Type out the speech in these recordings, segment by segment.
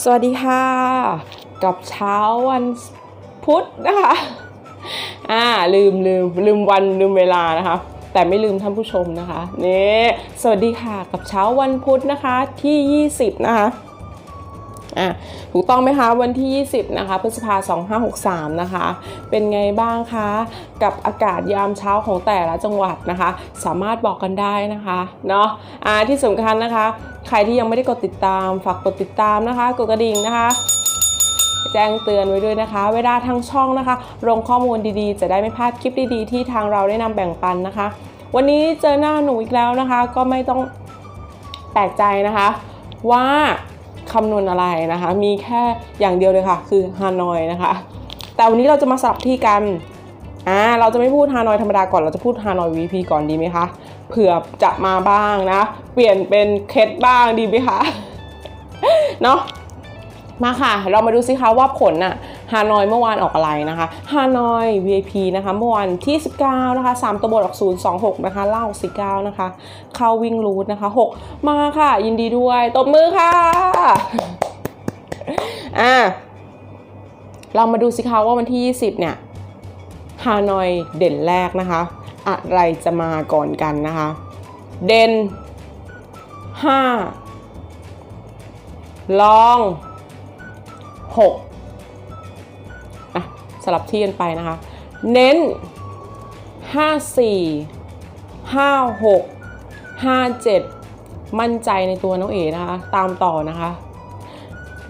สวัสดีค่ะ กับเช้าวันพุธนะคะ อ่าลืมลืมลืมวันลืมเวลานะคะ แต่ไม่ลืมท่านผู้ชมนะคะนี่สวัสดีค่ะกับเช้าวันพุธนะคะที่ 20 นะคะ อะถูกต้องไหมคะวันที่ 20 นะคะพฤษภา2563 นะคะ เป็นไงบ้างคะ กับอากาศยามเช้าของแต่ละจังหวัดนะคะ สามารถบอกกันได้นะคะเนาะอ่าที่สำคัญนะคะ ใครที่ยังไม่ได้กดติดตามฝากกดติดตามนะคะ กดกระดิ่งนะคะแจ้งเตือนไว้ด้วยนะคะ เวลาทางช่องนะคะ ลงข้อมูลดีๆ จะได้ไม่พลาดคลิปดีๆ ที่ทางเราได้นำแบ่งปันนะคะ วันนี้เจอหน้าหนูอีกแล้วนะคะ ก็ไม่ต้องแปลกใจนะคะ ว่า คำนวณอะไรนะคะ มีแค่อย่างเดียวเลยค่ะ คือฮานอยนะคะ แต่วันนี้เราจะมาสลับที่กันอ่าเราจะไม่พูดฮานอยธรรมดาก่อน เราจะพูดฮานอย VP ก่อนดีไหมคะ เผื่อจะมาบ้างนะ เปลี่ยนเป็นเคสบ้างดีไหมคะ เนาะ มาค่ะ เรามาดูซิคะว่าผลน่ะฮานอยเมื่อวานออกอะไรนะคะฮานอย VIP นะคะเมื่อวันที่ 19 นะคะ 3 ตัวบนออก 026 นะคะเล่า19นะคะ เข้าวิ่งรูทนะคะ 6 มาค่ะ ยินดีด้วย ตบมือค่ะ อ่า เรามาดูสิคะว่าวันที่ 20 เนี่ยฮานอยเด่นแรกนะคะ อะไรจะมาก่อนกันนะคะ เด่น 5 ลอง 6อะสลับที่กันไปนะคะ เน้น 54 56 57 มั่นใจในตัวน้องเอ๋นะคะ ตามต่อนะคะ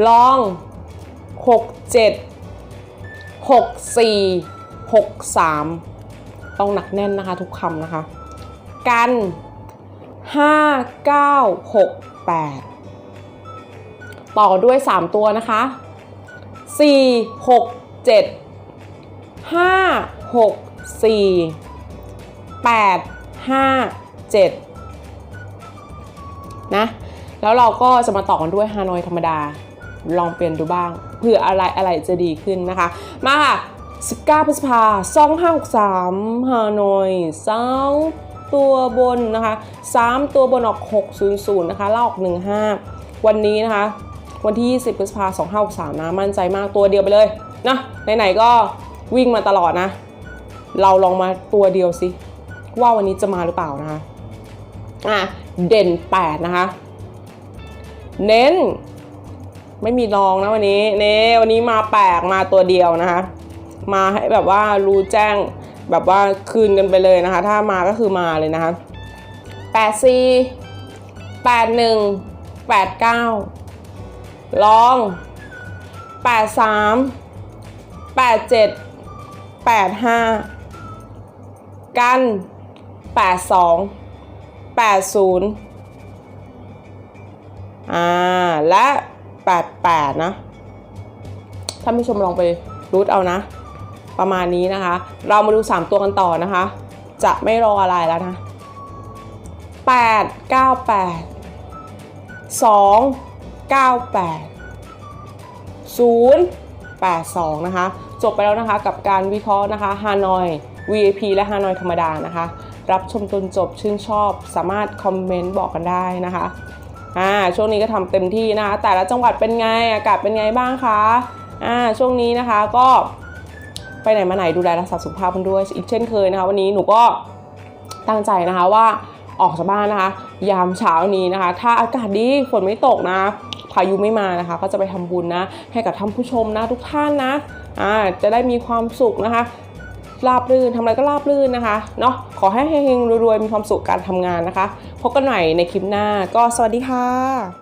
ลอง 67 64 63 ต้องหนักแน่นนะคะทุกคำนะคะ กัน 5 9 6 8 ต่อด้วย 3 ตัวนะคะ 4 6 7 5 6 4 8 5 7นะแล้วเราก็จะมาต่อกันด้วยฮานอยธรรมดา ลองเปลี่ยนดูบ้างเผื่ออะไรอะไรจะดีขึ้นนะคะ มาค่ะ 19พฤษภา2563ฮานอย2ตัวบนนะคะ 3 ตัวบนออก 600 นะคะล่าออก 15 วันนี้นะคะ วันที่ 20พฤษภาคม2563 นะ มั่นใจมากตัวเดียวไปเลยนะไหนๆก็วิ่งมาตลอดนะ เราลองมาตัวเดียวสิ ว่าวันนี้จะมาหรือเปล่านะคะอะเด่น 8 นะคะ เน้น ไม่มีรองนะวันนี้เน่วันนี้มาแปลกมาตัวเดียวนะคะ มาให้แบบว่ารู้แจ้งแบบว่าคืนกันไปเลยนะคะ ถ้ามาก็คือมาเลยนะคะ8ดเก้า ลองแปดสามแปดเจ็ดแปดห้ากันแปดสองแปดศูนย์อ่า และ 88 นะท่านผู้ชมลองไปรูทเอานะ ประมาณนี้นะคะ เรามาดู 3 ตัวกันต่อนะคะ จะไม่รออะไรแล้วนะ 8 9 8 2 9 8 0 8 2 นะคะ จบไปแล้วนะคะกับการวิเคราะห์นะคะฮานอย VIP และฮานอยธรรมดานะคะ รับชมจนจบชื่นชอบ สามารถคอมเมนต์บอกกันได้นะคะอ่าช่วงนี้ก็ทำเต็มที่นะคะแต่ละจังหวัดเป็นไงอากาศเป็นไงบ้างคะอ่าช่วงนี้นะคะก็ไปไหนมาไหนดูแลรักษาสุขภาพกันด้วยอีกเช่นเคยนะคะ วันนี้หนูก็ตั้งใจนะคะว่าออกจากบ้านนะคะ ยามเช้านี้นะคะ ถ้าอากาศดีฝนไม่ตกนะ พายุไม่มานะคะ ก็จะไปทำบุญนะให้กับท่านผู้ชมนะทุกท่านนะอ่าจะได้มีความสุขนะคะราบรื่นทำอะไรก็ราบรื่นนะคะเนาะขอให้เฮงๆรวยๆมีความสุขการทำงานนะคะ พบกันใหม่ในคลิปหน้าก็สวัสดีค่ะ